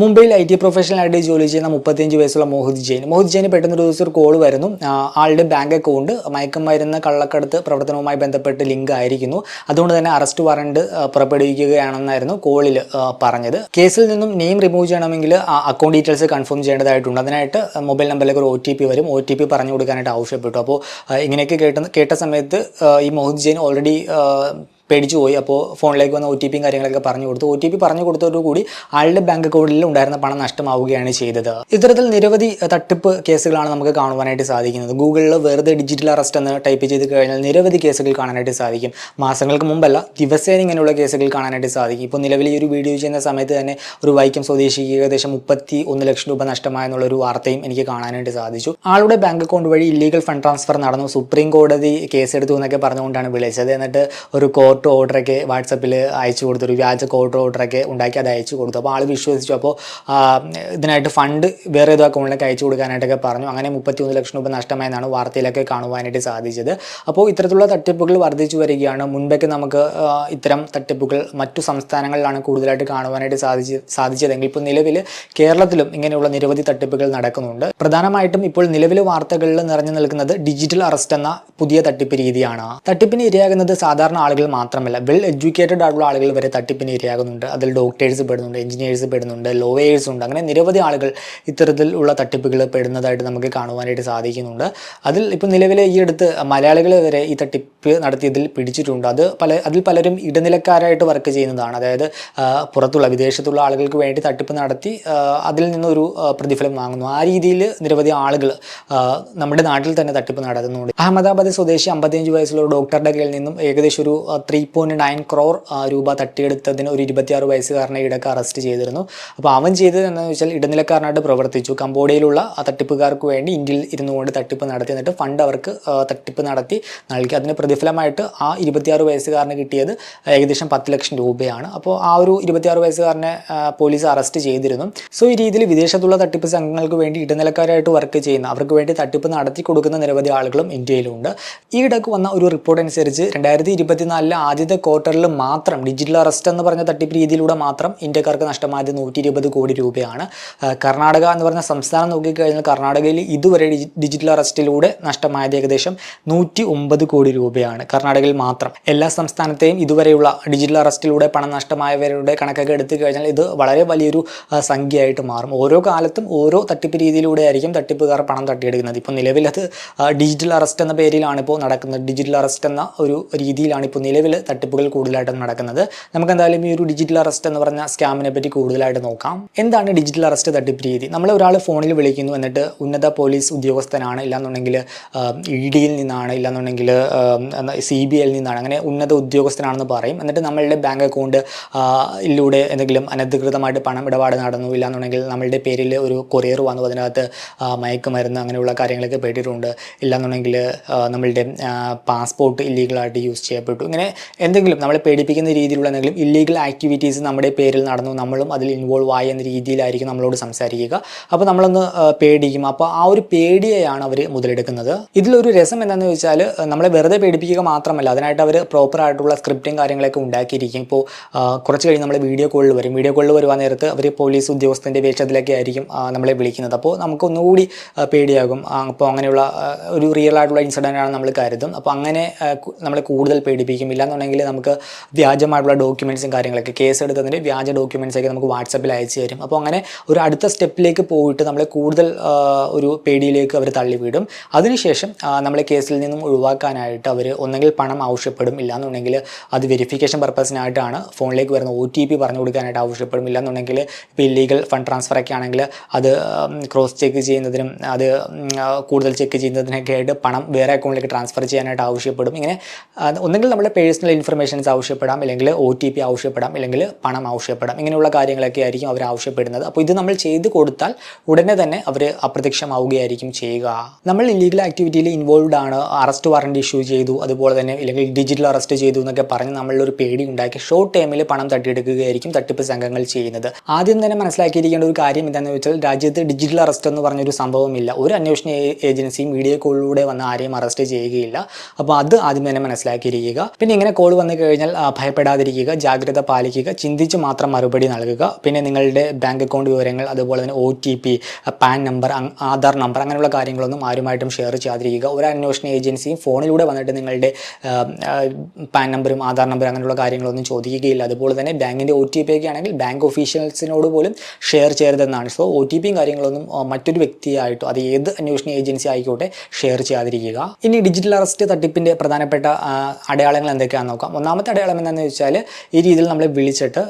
മുംബൈയിൽ I T പ്രൊഫഷണലായിട്ട് ജോലി ചെയ്യുന്ന മുപ്പത്തിയഞ്ച് വയസ്സുള്ള മോഹിത് ജെയിൻ. മോഹിത് ജെയിന് പെട്ടെന്ന് ഒരു ദിവസം ഒരു കോൾ വരുന്നു. ആളുടെ ബാങ്ക് അക്കൗണ്ട് മയക്കുമരുന്ന് കള്ളക്കടത്ത് പ്രവർത്തനവുമായി ബന്ധപ്പെട്ട് ലിങ്ക് ആയിരിക്കുന്നു. അതുകൊണ്ട് തന്നെ അറസ്റ്റ് വാറണ്ട് പുറപ്പെടുവിക്കുകയാണെന്നായിരുന്നു കോളിൽ പറഞ്ഞത്. കേസിൽ നിന്നും നെയിം റിമൂവ് ചെയ്യണമെങ്കിൽ അക്കൗണ്ട് ഡീറ്റെയിൽസ് കൺഫേം ചെയ്യേണ്ടതായിട്ടുണ്ട്. അതിനായിട്ട് മൊബൈൽ നമ്പറിലേക്ക് ഒരു ഒ ടി പി വരും. ഒ ടി പി പറഞ്ഞു കൊടുക്കാനായിട്ട് ആവശ്യപ്പെട്ടു അപ്പോൾ ഇങ്ങനെയൊക്കെ കേട്ട കേട്ട സമയത്ത് ഈ മോഹിത് ജെയിൻ ഓൾറെഡി പേടിച്ചു പോയി. അപ്പോൾ ഫോണിലേക്ക് വന്ന ഒ ടി പിയും കാര്യങ്ങളൊക്കെ പറഞ്ഞു കൊടുത്തു. ഒ ടി പി പറഞ്ഞു കൊടുത്തതോടുകൂടി ആളുടെ ബാങ്ക് അക്കൗണ്ടിൽ ഉണ്ടായിരുന്ന പണം നഷ്ടമാവുകയാണ് ചെയ്തത്. ഇത്തരത്തിൽ നിരവധി തട്ടിപ്പ് കേസുകളാണ് നമുക്ക് കാണുവാനായിട്ട് സാധിക്കുന്നത്. ഗൂഗിളിൽ വെറുതെ ഡിജിറ്റൽ അറസ്റ്റ് എന്ന് ടൈപ്പ് ചെയ്ത് കഴിഞ്ഞാൽ നിരവധി കേസുകൾ കാണാനായിട്ട് സാധിക്കും. മാസങ്ങൾക്ക് മുമ്പല്ല ദിവസേന ഇങ്ങനെയുള്ള കേസുകൾ കാണാനായിട്ട് സാധിക്കും. ഇപ്പോൾ നിലവിൽ ഈ ഒരു വീഡിയോ ചെയ്യുന്ന സമയത്ത് തന്നെ ഒരു വൈക്കം സ്വദേശിക്ക് ഏകദേശം മുപ്പത്തി ഒന്ന് ലക്ഷം രൂപ നഷ്ടമായെന്നുള്ള ഒരു വാർത്തയും എനിക്ക് കാണാനായിട്ട് സാധിച്ചു. ആളുടെ ബാങ്ക് അക്കൗണ്ട് വഴി ഇല്ലീഗൽ ഫണ്ട് ട്രാൻസ്ഫർ നടന്നു. സുപ്രീം കോടതി കേസെടുത്തു എന്നൊക്കെ പറഞ്ഞുകൊണ്ടാണ് വിളിച്ചത്. എന്നിട്ട് ഒരു കോർട്ട് ഓർഡറൊക്കെ വാട്സപ്പിൽ അയച്ചു കൊടുത്തു ഒരു വ്യാജ കോട്ട് ഓർഡറൊക്കെ ഉണ്ടാക്കി അത് അയച്ചു കൊടുത്തു. അപ്പോൾ ആൾ വിശ്വസിച്ചു. അപ്പോൾ ഇതിനായിട്ട് ഫണ്ട് വേറെ ഏതോ അക്കൗണ്ടിലേക്ക് അയച്ചു കൊടുക്കാനായിട്ടൊക്കെ പറഞ്ഞു. അങ്ങനെ മുപ്പത്തി ഒന്ന് ലക്ഷം രൂപ നഷ്ടമായെന്നാണ് വാർത്തയിലൊക്കെ കാണുവാനായിട്ട് സാധിച്ചത്. അപ്പോൾ ഇത്തരത്തിലുള്ള തട്ടിപ്പുകൾ വർദ്ധിച്ചു വരികയാണ്. മുൻപൊക്കെ നമുക്ക് ഇത്തരം തട്ടിപ്പുകൾ മറ്റു സംസ്ഥാനങ്ങളിലാണ് കൂടുതലായിട്ട് കാണുവാനായിട്ട് സാധിച്ച് സാധിച്ചതെങ്കിൽ ഇപ്പോൾ നിലവിൽ കേരളത്തിലും ഇങ്ങനെയുള്ള നിരവധി തട്ടിപ്പുകൾ നടക്കുന്നുണ്ട്. പ്രധാനമായിട്ടും ഇപ്പോൾ നിലവിലെ വാർത്തകളിൽ നിറഞ്ഞു നിൽക്കുന്നത് ഡിജിറ്റൽ അറസ്റ്റ് എന്ന പുതിയ തട്ടിപ്പ് രീതിയാണ്. തട്ടിപ്പിന് ഇരയാകുന്നത് സാധാരണ ആളുകൾ മാത്രമല്ല വെൽ എഡ്യൂക്കേറ്റഡ് ആയിട്ടുള്ള ആളുകൾ വരെ തട്ടിപ്പിന് ഇരയാകുന്നുണ്ട്. അതിൽ ഡോക്ടേഴ്സ് പെടുന്നുണ്ട് എഞ്ചിനീയേഴ്സ് പെടുന്നുണ്ട് ലോയേഴ്സ് ഉണ്ട്. അങ്ങനെ നിരവധി ആളുകൾ ഇത്തരത്തിലുള്ള തട്ടിപ്പുകൾ പെടുന്നതായിട്ട് നമുക്ക് കാണുവാനായിട്ട് സാധിക്കുന്നുണ്ട്. അതിൽ ഇപ്പോൾ നിലവിലെ ഈ അടുത്ത് മലയാളികൾ വരെ ഈ തട്ടിപ്പ് നടത്തിയതിൽ പിടിച്ചിട്ടുണ്ട്. അത് പല അതിൽ പലരും ഇടനിലക്കാരായിട്ട് വർക്ക് ചെയ്യുന്നതാണ്. അതായത് പുറത്തുള്ള വിദേശത്തുള്ള ആളുകൾക്ക് വേണ്ടി തട്ടിപ്പ് നടത്തി അതിൽ നിന്നൊരു പ്രതിഫലം വാങ്ങുന്നു. ആ രീതിയിൽ നിരവധി ആളുകൾ നമ്മുടെ നാട്ടിൽ തന്നെ തട്ടിപ്പ് നടത്തുന്നുണ്ട്. അഹമ്മദാബാദ് സ്വദേശി അമ്പത്തിയഞ്ച് വയസ്സുള്ള ഡോക്ടറുടെ കയ്യിൽ നിന്നും ഏകദേശം ഒരു ത്രീ പോയിന്റ് നയൻ ക്രോർ രൂപ തട്ടിയെടുത്തതിന് ഒരു ഇരുപത്തിയാറ് വയസ്സുകാരനെ ഇടയ്ക്ക് അറസ്റ്റ് ചെയ്തിരുന്നു. അപ്പോൾ അവൻ ചെയ്തത് എന്താണെന്ന് വെച്ചാൽ ഇടനിലക്കാരനായിട്ട് പ്രവർത്തിച്ചു. കംബോഡിയയിലുള്ള ആ തട്ടിപ്പുകാർക്ക് വേണ്ടി ഇന്ത്യയിൽ ഇരുന്നു കൊണ്ട് തട്ടിപ്പ് നടത്തി. എന്നിട്ട് ഫണ്ട് അവർക്ക് തട്ടിപ്പ് നടത്തി നൽകി. അതിന് പ്രതിഫലമായിട്ട് ആ ഇരുപത്തിയാറ് വയസ്സുകാരന് കിട്ടിയത് ഏകദേശം പത്ത് ലക്ഷം രൂപയാണ്. അപ്പോൾ ആ ഒരു ഇരുപത്തിയാറ് വയസ്സുകാരനെ പോലീസ് അറസ്റ്റ് ചെയ്തിരുന്നു. സോ ഈ രീതിയിൽ വിദേശത്തുള്ള തട്ടിപ്പ് സംഘങ്ങൾക്ക് വേണ്ടി ഇടനിലക്കാരായിട്ട് വർക്ക് ചെയ്യുന്ന അവർക്ക് വേണ്ടി തട്ടിപ്പ് നടത്തി കൊടുക്കുന്ന നിരവധി ആളുകളും ഇന്ത്യയിലുണ്ട്. ഈ ഇടയ്ക്ക് വന്ന ഒരു റിപ്പോർട്ട് അനുസരിച്ച് രണ്ടായിരത്തി ഇരുപത്തിനാലിലെ ആദ്യത്തെ ക്വാർട്ടറിൽ മാത്രം ഡിജിറ്റൽ അറസ്റ്റ് എന്ന് പറഞ്ഞ തട്ടിപ്പ് രീതിയിലൂടെ മാത്രം ഇന്ത്യക്കാർക്ക് നഷ്ടമായത് നൂറ്റി ഇരുപത് കോടി രൂപയാണ്. കർണാടക എന്ന് പറഞ്ഞ സംസ്ഥാനം നോക്കിക്കഴിഞ്ഞാൽ കർണാടകയിൽ ഇതുവരെ ഡിജിറ്റൽ അറസ്റ്റിലൂടെ നഷ്ടമായത് ഏകദേശം നൂറ്റി ഒമ്പത് കോടി രൂപയാണ്. കർണാടകയിൽ മാത്രം. എല്ലാ സംസ്ഥാനത്തെയും ഇതുവരെയുള്ള ഡിജിറ്റൽ അറസ്റ്റിലൂടെ പണം നഷ്ടമായവരുടെ കണക്കൊക്കെ എടുത്തു കഴിഞ്ഞാൽ ഇത് വളരെ വലിയൊരു സംഖ്യയായിട്ട് മാറും. ഓരോ കാലത്തും ഓരോ തട്ടിപ്പ് രീതിയിലൂടെ ആയിരിക്കും തട്ടിപ്പുകാർ പണം തട്ടിയെടുക്കുന്നത്. ഇപ്പോൾ നിലവിലത് അത് ഡിജിറ്റൽ അറസ്റ്റ് എന്ന പേരിലാണ് ഇപ്പോൾ നടക്കുന്നത്. ഡിജിറ്റൽ അറസ്റ്റ് എന്ന ഒരു രീതിയിലാണ് ഇപ്പോൾ നിലവിൽ തട്ടിപ്പുകൾ കൂടുതലായിട്ടും നടക്കുന്നത്. നമുക്ക് എന്തായാലും ഈ ഒരു ഡിജിറ്റൽ അറസ്റ്റ് എന്ന് പറഞ്ഞ സ്കാമിനെ പറ്റി കൂടുതലായിട്ട് നോക്കാം. എന്താണ് ഡിജിറ്റൽ അറസ്റ്റ് തട്ടിപ്പ് രീതി? നമ്മൾ ഒരാൾ ഫോണിൽ വിളിക്കുന്നു എന്നിട്ട് ഉന്നത പോലീസ് ഉദ്യോഗസ്ഥനാണ് ഇല്ലാന്നുണ്ടെങ്കിൽ ഇ ഡിയിൽ നിന്നാണ് ഇല്ലാന്നുണ്ടെങ്കിൽ സി ബി ഐയിൽ നിന്നാണ് അങ്ങനെ ഉന്നത ഉദ്യോഗസ്ഥനാണെന്ന് പറയും. എന്നിട്ട് നമ്മളുടെ ബാങ്ക് അക്കൗണ്ട് ഇലൂടെ എന്തെങ്കിലും അനധികൃതമായിട്ട് പണം ഇടപാട് നടന്നു ഇല്ലാന്നുണ്ടെങ്കിൽ നമ്മളുടെ പേരിൽ ഒരു കൊറിയർ വന്നു അതിനകത്ത് മയക്കുമരുന്ന് അങ്ങനെയുള്ള കാര്യങ്ങളൊക്കെ പെട്ടിട്ടുണ്ട്. ഇല്ലാന്നുണ്ടെങ്കിൽ നമ്മളുടെ പാസ്പോർട്ട് ഇല്ലീഗലായിട്ട് യൂസ് ചെയ്യപ്പെട്ടു. ഇങ്ങനെ എന്തെങ്കിലും നമ്മളെ പേടിപ്പിക്കുന്ന രീതിയിലുള്ള എന്തെങ്കിലും ഇല്ലീഗൽ ആക്ടിവിറ്റീസ് നമ്മുടെ പേരിൽ നടന്നു നമ്മളും അതിൽ ഇൻവോൾവ് ആയി എന്ന രീതിയിലായിരിക്കും നമ്മളോട് സംസാരിക്കുക. അപ്പോൾ നമ്മളൊന്ന് പേടിക്കും. അപ്പോൾ ആ ഒരു പേടിയെയാണ് അവർ മുതലെടുക്കുന്നത്. ഇതിലൊരു രസം എന്താണെന്ന് വെച്ചാൽ നമ്മളെ വെറുതെ പേടിപ്പിക്കുക മാത്രമല്ല അതിനായിട്ട് അവർ പ്രോപ്പർ ആയിട്ടുള്ള സ്ക്രിപ്റ്റും കാര്യങ്ങളൊക്കെ ഉണ്ടാക്കിയിരിക്കും. ഇപ്പോൾ കുറച്ച് കഴിഞ്ഞ് നമ്മളെ വീഡിയോ കോളിൽ വരും. വീഡിയോ കോളിൽ വരുവാൻ നേരത്ത് അവർ പോലീസ് ഉദ്യോഗസ്ഥന്റെ വേഷത്തിലൊക്കെ ആയിരിക്കും നമ്മളെ വിളിക്കുന്നത്. അപ്പോൾ നമുക്ക് ഒന്നുകൂടി പേടിയാകും. അപ്പോൾ അങ്ങനെയുള്ള ഒരു റിയൽ ആയിട്ടുള്ള ഇൻസിഡന്റ് ആണ് നമ്മൾ കരുതും. അപ്പോൾ അങ്ങനെ നമ്മളെ കൂടുതൽ പേടിപ്പിക്കും ഇല്ലാന്നുണ്ടെങ്കിൽ നമുക്ക് വ്യാജമായിട്ടുള്ള ഡോക്യുമെന്റ്സും കാര്യങ്ങളൊക്കെ കേസ് എടുത്തതിന്റെ വ്യാജ ഡോക്യുമെന്റ്സ് ഒക്കെ നമുക്ക് വാട്സപ്പിൽ അയച്ചു തരും. അപ്പോൾ അങ്ങനെ ഒരു അടുത്ത സ്റ്റെപ്പിലേക്ക് പോയിട്ട് നമ്മളെ കൂടുതൽ ഒരു പേടിയിലേക്ക് അവർ തള്ളിവിടും. അതിനുശേഷം നമ്മളെ കേസിൽ നിന്നും ഒഴിവാക്കാനായിട്ട് അവർ ഒന്നെങ്കിൽ പണം ആവശ്യപ്പെടും ഇല്ലാന്നുണ്ടെങ്കിൽ അത് വെരിഫിക്കേഷൻ പർപ്പസിനായിട്ടാണ് ഫോണിലേക്ക് വരുന്ന ഒ ടി പി പറഞ്ഞു കൊടുക്കാനായിട്ട് ആവശ്യപ്പെടും. ഇല്ലാന്നുണ്ടെങ്കിൽ ഇപ്പോൾ ഇല്ലീഗൽ ഫണ്ട് ട്രാൻസ്ഫർ ഒക്കെ ആണെങ്കിൽ അത് ക്രോസ് ചെക്ക് ചെയ്യുന്നതിനും അത് കൂടുതൽ ചെക്ക് ചെയ്യുന്നതിനൊക്കെ ആയിട്ട് പണം വേറെ അക്കൗണ്ടിലേക്ക് ട്രാൻസ്ഫർ ചെയ്യാനായിട്ട് ആവശ്യപ്പെടും. ഇങ്ങനെ ഒന്നെങ്കിൽ നമ്മുടെ പേഴ്സണൽ ഇൻഫർമേഷൻസ് ആവശ്യപ്പെടാം അല്ലെങ്കിൽ ഒ ടി പി ആവശ്യപ്പെടാം അല്ലെങ്കിൽ പണം ആവശ്യപ്പെടാം ഇങ്ങനെയുള്ള കാര്യങ്ങളൊക്കെ ആയിരിക്കും അവർ ആവശ്യപ്പെടുന്നത്. അപ്പോൾ ഇത് നമ്മൾ ചെയ്ത് കൊടുത്താൽ ഉടനെ തന്നെ അവർ അപ്രത്യക്ഷമാവുകയായിരിക്കും ചെയ്യുക. നമ്മൾ ഇല്ലീഗൽ ആക്ടിവിറ്റിയിൽ ഇൻവോൾവ് ആണ് അറസ്റ്റ് വാറണ്ട് ഇഷ്യൂ ചെയ്തു അതുപോലെ തന്നെ അല്ലെങ്കിൽ ഡിജിറ്റൽ അറസ്റ്റ് ചെയ്തു എന്നൊക്കെ പറഞ്ഞ് നമ്മളൊരു പേടി ഉണ്ടാക്കി ഷോർട്ട് ടൈമിൽ പണം തട്ടിയെടുക്കുകയായിരിക്കും തട്ടിപ്പ് സംഘങ്ങൾ ചെയ്യുന്നത്. ആദ്യം തന്നെ മനസ്സിലാക്കിയിരിക്കേണ്ട ഒരു കാര്യം എന്താണെന്ന് വെച്ചാൽ രാജ്യത്ത് ഡിജിറ്റൽ അറസ്റ്റ് എന്ന് പറഞ്ഞൊരു സംഭവമില്ല. ഒരു അന്വേഷണ ഏജൻസിയും വീഡിയോ കോളിലൂടെ വന്ന് ആരെയും അറസ്റ്റ് ചെയ്യുകയില്ല. അപ്പോൾ അത് ആദ്യം തന്നെ മനസ്സിലാക്കിയിരിക്കുക. പിന്നെ ഇങ്ങനെ ഇങ്ങനെ കോൾ വന്നു കഴിഞ്ഞാൽ ഭയപ്പെടാതിരിക്കുക ജാഗ്രത പാലിക്കുക ചിന്തിച്ച് മാത്രം മറുപടി നൽകുക. പിന്നെ നിങ്ങളുടെ ബാങ്ക് അക്കൗണ്ട് വിവരങ്ങൾ അതുപോലെ തന്നെ O T P PAN number Aadhaar number അങ്ങനെയുള്ള കാര്യങ്ങളൊന്നും ആരുമായിട്ടും ഷെയർ ചെയ്യാതിരിക്കുക. ഒരു അന്വേഷണ ഏജൻസിയും ഫോണിലൂടെ വന്നിട്ട് നിങ്ങളുടെ പാൻ നമ്പറും ആധാർ നമ്പറും അങ്ങനെയുള്ള കാര്യങ്ങളൊന്നും ചോദിക്കുകയില്ല. അതുപോലെ തന്നെ ബാങ്കിന്റെ ഒ ടി പി ഒക്കെ ആണെങ്കിൽ ബാങ്ക് ഒഫീഷ്യൽസിനോട് പോലും ഷെയർ ചെയ്യരുതെന്നാണ്. സോ ഒ ടി പിയും കാര്യങ്ങളൊന്നും മറ്റൊരു വ്യക്തിയായിട്ടോ അത് ഏത് അന്വേഷണ ഏജൻസി ആയിക്കോട്ടെ ഷെയർ ചെയ്യാതിരിക്കുക. ഇനി ഡിജിറ്റൽ അറസ്റ്റ് തട്ടിപ്പിന്റെ പ്രധാനപ്പെട്ട അടയാളങ്ങൾ അടയാളങ്ങൾ എന്തൊക്കെയാണെന്ന് നോക്കാം. ഒന്നാമത്തെ അടയാളം എന്താണെന്ന് വെച്ചാൽ ഈ രീതിയിൽ നമ്മൾ വിളിച്ചിട്ട്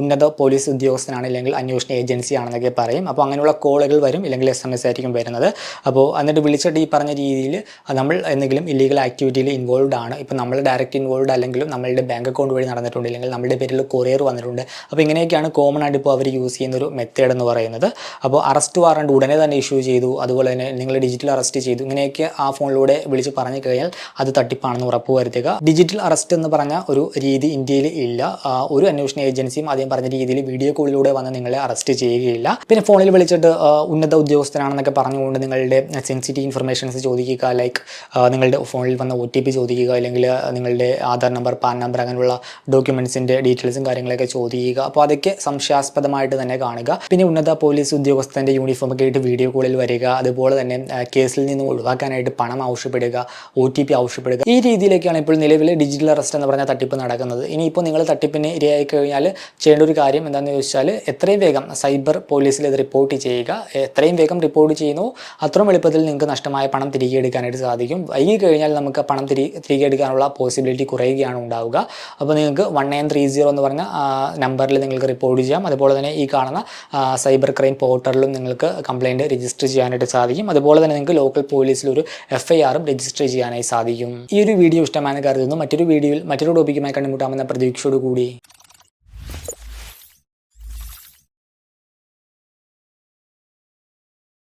ഉന്നത പോലീസ് ഉദ്യോഗസ്ഥനാണ് അല്ലെങ്കിൽ അന്വേഷണ ഏജൻസി ആണെന്നൊക്കെ പറയും. അപ്പോൾ അങ്ങനെയുള്ള കോളുകൾ വരും ഇല്ലെങ്കിൽ എസ് എം എസ് ആയിരിക്കും വരുന്നത്. അപ്പോൾ എന്നിട്ട് വിളിച്ചിട്ട് ഈ പറഞ്ഞ രീതിയിൽ നമ്മൾ എന്തെങ്കിലും ഇല്ലീഗൽ ആക്ടിവിറ്റിയിൽ ഇൻവോൾവ് ആണ്. ഇപ്പോൾ നമ്മൾ ഡയറക്റ്റ് ഇൻവോൾവ് അല്ലെങ്കിലും നമ്മളുടെ ബാങ്ക് അക്കൗണ്ട് വഴി നടന്നിട്ടുണ്ട് ഇല്ലെങ്കിൽ നമ്മുടെ പേരിൽ കൊറിയർ വന്നിട്ടുണ്ട്. അപ്പോൾ ഇങ്ങനെയൊക്കെയാണ് കോമൺ ആയിട്ട് ഇപ്പോൾ അവർ യൂസ് ചെയ്യുന്ന ഒരു മെത്തേഡ് എന്ന് പറയുന്നത്. അപ്പോൾ അറസ്റ്റ് വാറണ്ട് ഉടനെ തന്നെ ഇഷ്യൂ ചെയ്തു. അതുപോലെ തന്നെ നിങ്ങൾ ഡിജിറ്റൽ അറസ്റ്റ് ചെയ്തു. ഇങ്ങനെയൊക്കെ ആ ഫോണിലൂടെ വിളിച്ച് പറഞ്ഞു കഴിഞ്ഞാൽ അത് തട്ടിപ്പാണെന്ന് ഉറപ്പ് വരുത്തുക. ഡിജിറ്റൽ അറസ്റ്റ് എന്ന് പറഞ്ഞ ഒരു രീതി ഇന്ത്യയിൽ ഇല്ല. ഒരു അന്വേഷണ ഏജൻസിയും ആദ്യം പറഞ്ഞ രീതിയിൽ വീഡിയോ കോളിലൂടെ വന്ന് നിങ്ങളെ അറസ്റ്റ് ചെയ്യുകയില്ല. പിന്നെ ഫോണിൽ വിളിച്ചിട്ട് ഉന്നത ഉദ്യോഗസ്ഥനാണെന്നൊക്കെ പറഞ്ഞുകൊണ്ട് നിങ്ങളുടെ സെൻസിറ്റീവ് ഇൻഫർമേഷൻസ് ചോദിക്കുക ലൈക്ക് നിങ്ങളുടെ ഫോണിൽ വന്ന ഒ ടി പി ചോദിക്കുക അല്ലെങ്കിൽ നിങ്ങളുടെ ആധാർ നമ്പർ പാൻ നമ്പർ അങ്ങനെയുള്ള ഡോക്യുമെന്റ്സിന്റെ ഡീറ്റെയിൽസും കാര്യങ്ങളൊക്കെ ചോദിക്കുക. അപ്പോൾ അതൊക്കെ സംശയാസ്പദമായിട്ട് തന്നെ കാണുക. പിന്നെ ഉന്നത പോലീസ് ഉദ്യോഗസ്ഥന്റെ യൂണിഫോം ഒക്കെ ആയിട്ട് വീഡിയോ കോളിൽ വരിക അതുപോലെ തന്നെ കേസിൽ നിന്ന് ഒഴിവാക്കാനായിട്ട് പണം ആവശ്യപ്പെടുക ഒ ടി പി ആവശ്യപ്പെടുക. ഈ രീതിയിലേക്കാണ് ഇപ്പോൾ നിലവിലെ ഡിജിറ്റൽ അറസ്റ്റ് എന്ന് പറഞ്ഞ തട്ടിപ്പ് നടക്കുന്നത്. ഇനിയിപ്പോൾ നിങ്ങൾ തട്ടിപ്പിന് ഇരയായി കഴിഞ്ഞാൽ ചെയ്യേണ്ട ഒരു കാര്യം എന്താണെന്ന് ചോദിച്ചാൽ എത്രയും വേഗം സൈബർ പോലീസിൽ ഇത് റിപ്പോർട്ട് ചെയ്യുക. എത്രയും വേഗം റിപ്പോർട്ട് ചെയ്യുന്നു. അത്രയും എളുപ്പത്തിൽ നിങ്ങൾക്ക് നഷ്ടമായ പണം തിരികെ എടുക്കാനായിട്ട് സാധിക്കും. വൈകി കഴിഞ്ഞാൽ നമുക്ക് പണം തിരി തിരികെ എടുക്കാനുള്ള പോസിബിലിറ്റി കുറയുകയാണ് ഉണ്ടാവുക. അപ്പോൾ നിങ്ങൾക്ക് വൺ നയൻ ത്രീ സീറോ എന്ന് പറഞ്ഞ നമ്പറിൽ നിങ്ങൾക്ക് റിപ്പോർട്ട് ചെയ്യാം. അതുപോലെ തന്നെ ഈ കാണുന്ന സൈബർ ക്രൈം പോർട്ടലിലും നിങ്ങൾക്ക് കംപ്ലയിന്റ് രജിസ്റ്റർ ചെയ്യാനായിട്ട് സാധിക്കും. അതുപോലെ തന്നെ നിങ്ങൾക്ക് ലോക്കൽ പോലീസിൽ ഒരു എഫ് ഐ ആറും രജിസ്റ്റർ ചെയ്യാനായി സാധിക്കും. ഈ ഒരു വീഡിയോ ഇഷ്ടമാണെന്ന് കരുതുന്നു. മറ്റൊരു വീഡിയോയിൽ മറ്റൊരു ടോപ്പിക്കുമായി കണ്ടുമുട്ടാമെന്ന പ്രതീക്ഷയോട് കൂടി